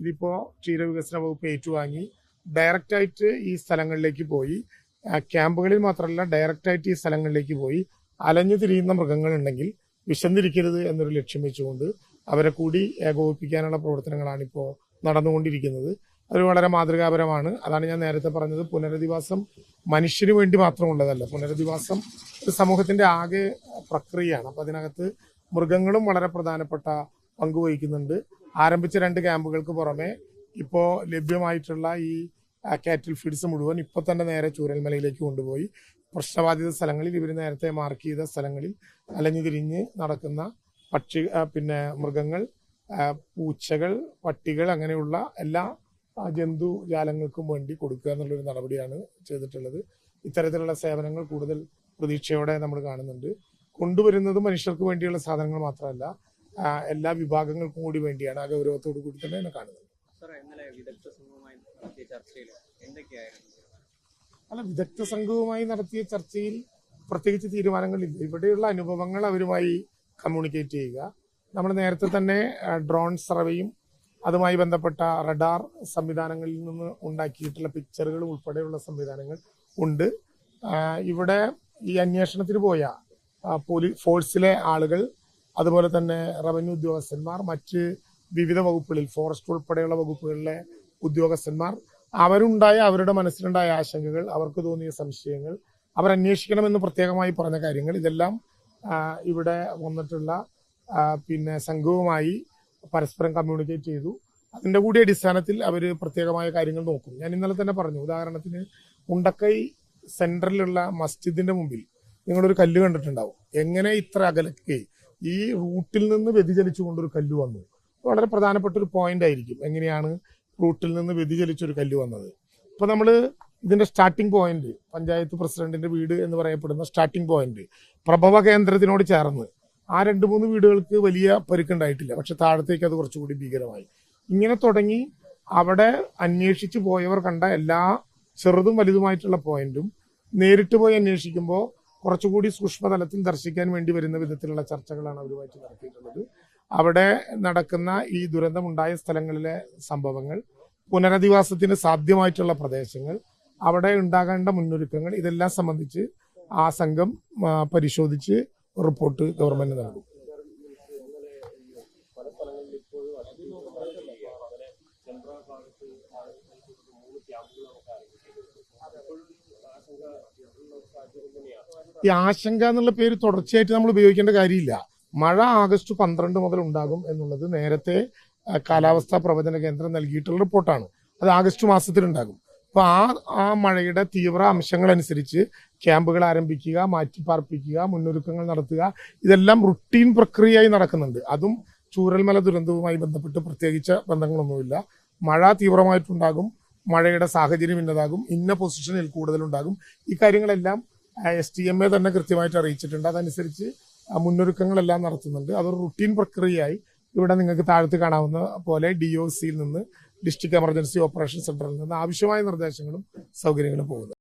ഇതിപ്പോ ക്ഷീരവികസന വകുപ്പ് ഏറ്റുവാങ്ങി ഡയറക്റ്റ് ആയിട്ട് ഈ സ്ഥലങ്ങളിലേക്ക് പോയി. ക്യാമ്പുകളിൽ മാത്രമല്ല ഡയറക്റ്റ് ആയിട്ട് ഈ സ്ഥലങ്ങളിലേക്ക് പോയി അലഞ്ഞു തിരിയുന്ന മൃഗങ്ങളുണ്ടെങ്കിൽ വിശന്നിരിക്കരുത് എന്നൊരു ലക്ഷ്യം വെച്ചുകൊണ്ട് അവരെ കൂടി ഏകോപിപ്പിക്കാനുള്ള പ്രവർത്തനങ്ങളാണ് ഇപ്പോൾ നടന്നുകൊണ്ടിരിക്കുന്നത്. അത് വളരെ മാതൃകാപരമാണ്. അതാണ് ഞാൻ നേരത്തെ പറഞ്ഞത് പുനരധിവാസം മനുഷ്യന് വേണ്ടി മാത്രമുള്ളതല്ല. പുനരധിവാസം ഒരു സമൂഹത്തിന്റെ ആകെ പ്രക്രിയയാണ്. അപ്പൊ അതിനകത്ത് മൃഗങ്ങളും വളരെ പ്രധാനപ്പെട്ട പങ്ക് വഹിക്കുന്നുണ്ട്. ആരംഭിച്ച രണ്ട് ക്യാമ്പുകൾക്ക് പുറമെ ഇപ്പോൾ ലഭ്യമായിട്ടുള്ള ഈ കാറ്റിൽ ഫീഡ്സ് മുഴുവൻ ഇപ്പോൾ തന്നെ നേരെ ചൂരൽമലയിലേക്ക് കൊണ്ടുപോയി. പ്രശ്നബാധിത സ്ഥലങ്ങളിൽ ഇവർ നേരത്തെ മാർക്ക് ചെയ്ത സ്ഥലങ്ങളിൽ അലഞ്ഞു തിരിഞ്ഞ് നടക്കുന്ന പക്ഷി പിന്നെ മൃഗങ്ങൾ പൂച്ചകൾ പട്ടികൾ അങ്ങനെയുള്ള എല്ലാ ജന്തു ജന്തുജാലങ്ങൾക്കും വേണ്ടി കൊടുക്കുക എന്നുള്ളൊരു നടപടിയാണ് ചെയ്തിട്ടുള്ളത്. ഇത്തരത്തിലുള്ള സേവനങ്ങൾ കൂടുതൽ പ്രതീക്ഷയോടെ നമ്മൾ കാണുന്നുണ്ട്. കൊണ്ടുവരുന്നത് മനുഷ്യർക്ക് വേണ്ടിയുള്ള സാധനങ്ങൾ മാത്രമല്ല എല്ലാ വിഭാഗങ്ങൾക്കും കൂടി വേണ്ടിയാണ് ആ ഗൗരവത്തോടു കൂടി തന്നെ എന്നെ കാണുന്നത്? അല്ല വിദഗ്ധ സംഘവുമായി നടത്തിയ ചർച്ചയിൽ പ്രത്യേകിച്ച് തീരുമാനങ്ങളില്ല. ഇവിടെയുള്ള അനുഭവങ്ങൾ അവരുമായി കമ്മ്യൂണിക്കേറ്റ് ചെയ്യുക. നമ്മൾ നേരത്തെ തന്നെ ഡ്രോൺ സർവേയും അതുമായി ബന്ധപ്പെട്ട റഡാർ സംവിധാനങ്ങളിൽ നിന്ന് ഉണ്ടാക്കിയിട്ടുള്ള പിക്ചറുകൾ ഉൾപ്പെടെയുള്ള സംവിധാനങ്ങൾ ഉണ്ട്. ഇവിടെ ഈ അന്വേഷണത്തിന് പോയ പോലീസ് ഫോഴ്സിലെ ആളുകൾ അതുപോലെ തന്നെ റവന്യൂ ഉദ്യോഗസ്ഥന്മാർ മറ്റ് വിവിധ വകുപ്പുകളിൽ ഫോറസ്റ്റ് ഉൾപ്പെടെയുള്ള വകുപ്പുകളിലെ ഉദ്യോഗസ്ഥന്മാർ. അവരുണ്ടായ അവരുടെ മനസ്സിലുണ്ടായ ആശങ്കകൾ അവർക്ക് തോന്നിയ സംശയങ്ങൾ അവരന്വേഷിക്കണമെന്ന് പ്രത്യേകമായി പറഞ്ഞ കാര്യങ്ങൾ ഇതെല്ലാം ഇവിടെ വന്നിട്ടുള്ള പിന്നെ സംഘവുമായി പരസ്പരം കമ്മ്യൂണിക്കേറ്റ് ചെയ്തു. അതിന്റെ കൂടി അടിസ്ഥാനത്തിൽ അവർ പ്രത്യേകമായ കാര്യങ്ങൾ നോക്കും. ഞാൻ ഇന്നലെ തന്നെ പറഞ്ഞു ഉദാഹരണത്തിന് ഉണ്ടക്കൈ സെന്ററിലുള്ള മസ്ജിദിന്റെ മുമ്പിൽ നിങ്ങളൊരു കല്ല് കണ്ടിട്ടുണ്ടാവും. എങ്ങനെ ഇത്ര അകലക്കെ ഈ റൂട്ടിൽ നിന്ന് വ്യതിചലിച്ചു കൊണ്ടൊരു കല്ല് വന്നു. വളരെ പ്രധാനപ്പെട്ട ഒരു പോയിന്റ് ആയിരിക്കും എങ്ങനെയാണ് റൂട്ടിൽ നിന്ന് വ്യതിചലിച്ചൊരു കല്ല് വന്നത്. ഇപ്പൊ നമ്മൾ ഇതിന്റെ സ്റ്റാർട്ടിംഗ് പോയിന്റ് പഞ്ചായത്ത് പ്രസിഡന്റിന്റെ വീട് എന്ന് പറയപ്പെടുന്ന സ്റ്റാർട്ടിംഗ് പോയിന്റ് പ്രഭവ കേന്ദ്രത്തിനോട് ചേർന്ന് ആ രണ്ട് മൂന്ന് വീടുകൾക്ക് വലിയ പരുക്കുണ്ടായിട്ടില്ല പക്ഷെ താഴത്തേക്ക് അത് കുറച്ചുകൂടി ഭീകരമായി. ഇങ്ങനെ തുടങ്ങി അവിടെ അന്വേഷിച്ചു പോയവർ കണ്ട എല്ലാ ചെറുതും വലുതുമായിട്ടുള്ള പോയിന്റും നേരിട്ട് പോയി അന്വേഷിക്കുമ്പോൾ കുറച്ചുകൂടി സൂക്ഷ്മതലത്തിൽ ദർശിക്കാൻ വേണ്ടി വരുന്ന വിധത്തിലുള്ള ചർച്ചകളാണ് അവരുമായിട്ട് നടത്തിയിട്ടുള്ളത്. അവിടെ നടക്കുന്ന ഈ ദുരന്തമുണ്ടായ സ്ഥലങ്ങളിലെ സംഭവങ്ങൾ പുനരധിവാസത്തിന് സാധ്യമായിട്ടുള്ള പ്രദേശങ്ങൾ അവിടെ ഉണ്ടാകേണ്ട മുന്നൊരുക്കങ്ങൾ ഇതെല്ലാം സംബന്ധിച്ച് ആ സംഘം പരിശോധിച്ച് റിപ്പോർട്ട് ഗവൺമെന്റ് നൽകും. ഈ ആശങ്ക എന്നുള്ള പേര് തുടർച്ചയായിട്ട് നമ്മൾ ഉപയോഗിക്കേണ്ട കാര്യമില്ല. മഴ ആഗസ്റ്റ് പന്ത്രണ്ട് മുതൽ ഉണ്ടാകും എന്നുള്ളത് നേരത്തെ കാലാവസ്ഥാ പ്രവചന കേന്ദ്രം നൽകിയിട്ടുള്ള റിപ്പോർട്ടാണ്. അത് ആഗസ്റ്റ് മാസത്തിൽ ഉണ്ടാകും. അപ്പൊ ആ ആ മഴയുടെ തീവ്ര അംശങ്ങൾ അനുസരിച്ച് ക്യാമ്പുകൾ ആരംഭിക്കുക മാറ്റിപ്പാർപ്പിക്കുക മുന്നൊരുക്കങ്ങൾ നടത്തുക ഇതെല്ലാം റുട്ടീൻ പ്രക്രിയയായി നടക്കുന്നുണ്ട്. അതും ചൂരൽമല ദുരന്തവുമായി ബന്ധപ്പെട്ട് പ്രത്യേകിച്ച ബന്ധങ്ങളൊന്നുമില്ല. മഴ തീവ്രമായിട്ടുണ്ടാകും. മഴയുടെ സാഹചര്യം ഇന്നതാകും. ഇന്ന പൊസിഷനിൽ കൂടുതലുണ്ടാകും. ഈ കാര്യങ്ങളെല്ലാം എസ് ടി എം എ തന്നെ കൃത്യമായിട്ട് അറിയിച്ചിട്ടുണ്ട്. അതനുസരിച്ച് മുന്നൊരുക്കങ്ങളെല്ലാം നടത്തുന്നുണ്ട്. അതൊരു റുട്ടീൻ പ്രക്രിയയായി ഇവിടെ നിങ്ങൾക്ക് താഴത്ത് കാണാവുന്ന പോലെ ഡി ഒ സിയിൽ നിന്ന് ഡിസ്ട്രിക്ട് എമർജൻസി ഓപ്പറേഷൻ സെന്ററിൽ നിന്ന് ആവശ്യമായ നിർദ്ദേശങ്ങളും സൗകര്യങ്ങളും പോകുന്നു.